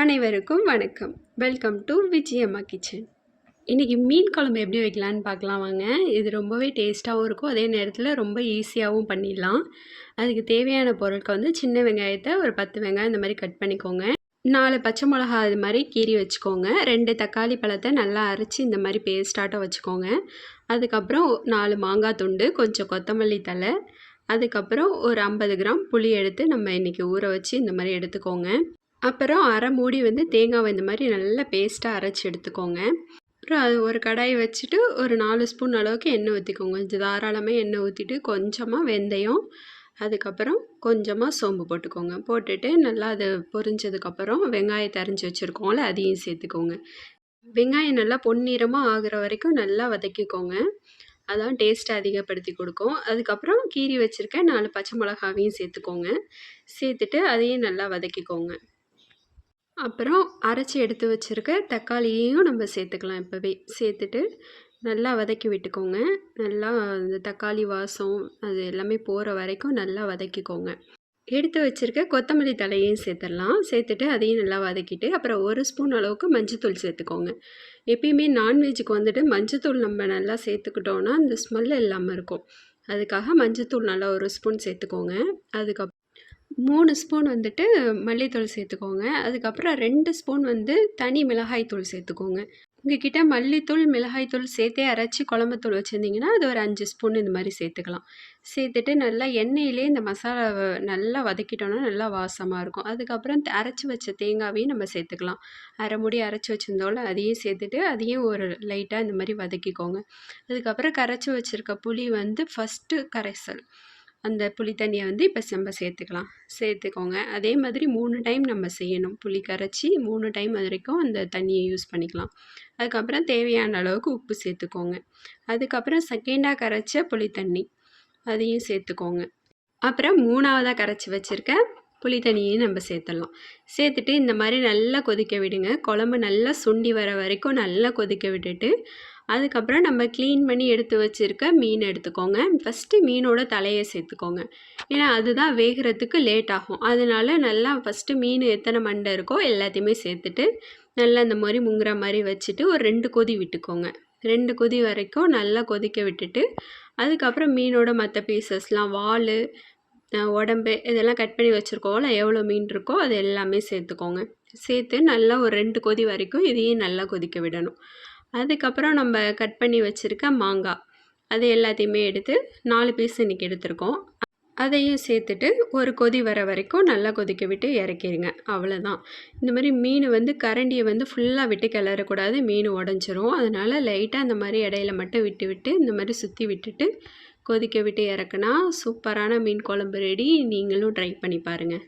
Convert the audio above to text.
அனைவருக்கும் வணக்கம். Welcome to Vijayamma kitchen இன்றைக்கி மீன் குழம்பு எப்படி வைக்கலான்னு பார்க்கலாம் வாங்க. இது ரொம்பவே டேஸ்ட்டாகவும் இருக்கும். அதே நேரத்தில் ரொம்ப ஈஸியாகவும் பண்ணிடலாம். அதுக்கு தேவையான பொருட்கள் வந்து சின்ன வெங்காயத்தை ஒரு பத்து வெங்காயம் இந்த மாதிரி கட் பண்ணிக்கோங்க. நாலு பச்சை மிளகா இது மாதிரி கீறி வச்சுக்கோங்க. ரெண்டு தக்காளி பழத்தை நல்லா அரைச்சி இந்த மாதிரி பேஸ்டாட்டம் வச்சுக்கோங்க. அதுக்கப்புறம் நாலு மாங்காய் துண்டு கொஞ்சம் கொத்தமல்லி தலை அதுக்கப்புறம் ஒரு ஐம்பது கிராம் புளி எடுத்து நம்ம இன்றைக்கி ஊற வச்சு இந்த மாதிரி எடுத்துக்கோங்க. அப்புறம் அரை மூடி வந்து தேங்காவை இந்த மாதிரி நல்லா பேஸ்ட்டாக அரைச்சி எடுத்துக்கோங்க. அப்புறம் அது ஒரு கடாயை வச்சுட்டு ஒரு நாலு ஸ்பூன் அளவுக்கு எண்ணெய் ஊற்றிக்கோங்க கொஞ்சம் தாராளமாக எண்ணெய் ஊற்றிட்டு கொஞ்சமாக வெந்தயம் அதுக்கப்புறம் கொஞ்சமாக சோம்பு போட்டுக்கோங்க. போட்டுட்டு நல்லா அது பொரிஞ்சதுக்கப்புறம் வெங்காயத்தை அரைஞ்சி வச்சுருக்கோங்கள அதையும் சேர்த்துக்கோங்க. வெங்காயம் நல்லா பொன்னிறமாக ஆகிற வரைக்கும் நல்லா வதக்கிக்கோங்க. அதான் டேஸ்ட்டை அதிகப்படுத்தி கொடுக்கும். அதுக்கப்புறம் கீரி வச்சுருக்க நாலு பச்சை மிளகாவையும் சேர்த்துக்கோங்க. சேர்த்துட்டு அதையும் நல்லா வதக்கிக்கோங்க. அப்புறம் அரைச்சி எடுத்து வச்சுருக்க தக்காளியையும் நம்ம சேர்த்துக்கலாம் இப்போவே. சேர்த்துட்டு நல்லா வதக்கி விட்டுக்கோங்க. நல்லா இந்த தக்காளி வாசம் அது எல்லாமே போகிற வரைக்கும் நல்லா வதக்கிக்கோங்க. எடுத்து வச்சுருக்க கொத்தமல்லி தலையையும் சேர்த்துடலாம். சேர்த்துட்டு அதையும் நல்லா வதக்கிட்டு அப்புறம் ஒரு ஸ்பூன் அளவுக்கு மஞ்சத்தூள் சேர்த்துக்கோங்க. எப்பயுமே நான்வெஜ்ஜுக்கு வந்துட்டு மஞ்சத்தூள் நம்ம நல்லா சேர்த்துக்கிட்டோன்னா அந்த ஸ்மெல் இல்லாமல் இருக்கும். அதுக்காக மஞ்சத்தூள் நல்லா ஒரு ஸ்பூன் சேர்த்துக்கோங்க. அதுக்கப்புறம் மூணு ஸ்பூன் வந்துட்டு மல்லித்தூள் சேர்த்துக்கோங்க. அதுக்கப்புறம் ரெண்டு ஸ்பூன் வந்து தனி மிளகாய்த்தூள் சேர்த்துக்கோங்க. உங்ககிட்ட மல்லித்தூள் மிளகாய்த்தூள் சேர்த்தே அரைச்சி குழம்புத்தூள் வச்சுருந்தீங்கன்னா அது ஒரு அஞ்சு ஸ்பூன் இந்த மாதிரி சேர்த்துக்கலாம். சேர்த்துட்டு நல்லா எண்ணெயிலே இந்த மசாலாவை நல்லா வதக்கிட்டோன்னா நல்லா வாசமாக இருக்கும். அதுக்கப்புறம் அரைச்சி வச்ச தேங்காவையும் நம்ம சேர்த்துக்கலாம். அரை முடி அரைச்சி வச்சுருந்தோம்ல அதையும் சேர்த்துட்டு அதையும் ஒரு லைட்டாக இந்த மாதிரி வதக்கிக்கோங்க. அதுக்கப்புறம் கரைச்சி வச்சுருக்க புளி வந்து ஃபஸ்ட்டு கரைசல். அந்த புளி தண்ணியை வந்து இப்போ செம்ப சேர்த்துக்கலாம் சேர்த்துக்கோங்க அதே மாதிரி மூணு டைம் நம்ம செய்யணும். புளி கரைச்சி மூணு டைம் வரைக்கும் அந்த தண்ணியை யூஸ் பண்ணிக்கலாம். அதுக்கப்புறம் தேவையான அளவுக்கு உப்பு சேர்த்துக்கோங்க அதுக்கப்புறம் செகண்டாக கரைச்ச புளி தண்ணி அதையும் சேர்த்துக்கோங்க அப்புறம் மூணாவதாக கரைச்சி வச்சுருக்க புளி தண்ணியையும் நம்ம சேர்த்துடலாம் சேர்த்துட்டு இந்த மாதிரி நல்லா கொதிக்க விடுங்க. குழம்பு நல்லா சுண்டி வர வரைக்கும் நல்லா கொதிக்க விட்டுட்டு அதுக்கப்புறம் நம்ம க்ளீன் பண்ணி எடுத்து வச்சுருக்க மீன் எடுத்துக்கோங்க. ஃபஸ்ட்டு மீனோட தலையை சேர்த்துக்கோங்க. ஏன்னா அதுதான் வேகிறதுக்கு லேட் ஆகும். அதனால நல்லா ஃபஸ்ட்டு மீன் எத்தனை மண்டை இருக்கோ எல்லாத்தையுமே சேர்த்துட்டு நல்லா இந்த மாதிரி முங்குற மாதிரி வச்சுட்டு ஒரு ரெண்டு கொதி விட்டுக்கோங்க. ரெண்டு கொதி வரைக்கும் நல்லா கொதிக்க விட்டுட்டு அதுக்கப்புறம் மீனோட மற்ற பீசஸ்லாம் வால் உடம்பு இதெல்லாம் கட் பண்ணி வச்சுருக்கோம்ல எவ்வளோ மீன் இருக்கோ அது எல்லாமே சேர்த்துக்கோங்க. சேர்த்து நல்லா ஒரு ரெண்டு கொதி வரைக்கும் இதையும் நல்லா கொதிக்க விடணும். அதுக்கப்புறம் நம்ம கட் பண்ணி வச்சுருக்க மாங்காய் அது எல்லாத்தையுமே எடுத்து நாலு பீஸ் இன்றைக்கி எடுத்திருக்கோம். அதையும் சேர்த்துட்டு ஒரு கொதி வர வரைக்கும் நல்லா கொதிக்க விட்டு இறக்கிடுங்க அவ்வளோதான் இந்த மாதிரி மீன் வந்து கரண்டியை வந்து ஃபுல்லாக விட்டு கிளறக்கூடாது. மீன் உடஞ்சிரும். அதனால் லைட்டாக இந்த மாதிரி இடையில மட்டும் விட்டு விட்டு இந்த மாதிரி சுற்றி விட்டுட்டு கொதிக்க விட்டு இறக்குனா சூப்பரான மீன் குழம்பு ரெடி நீங்களும் ட்ரை பண்ணி பாருங்கள்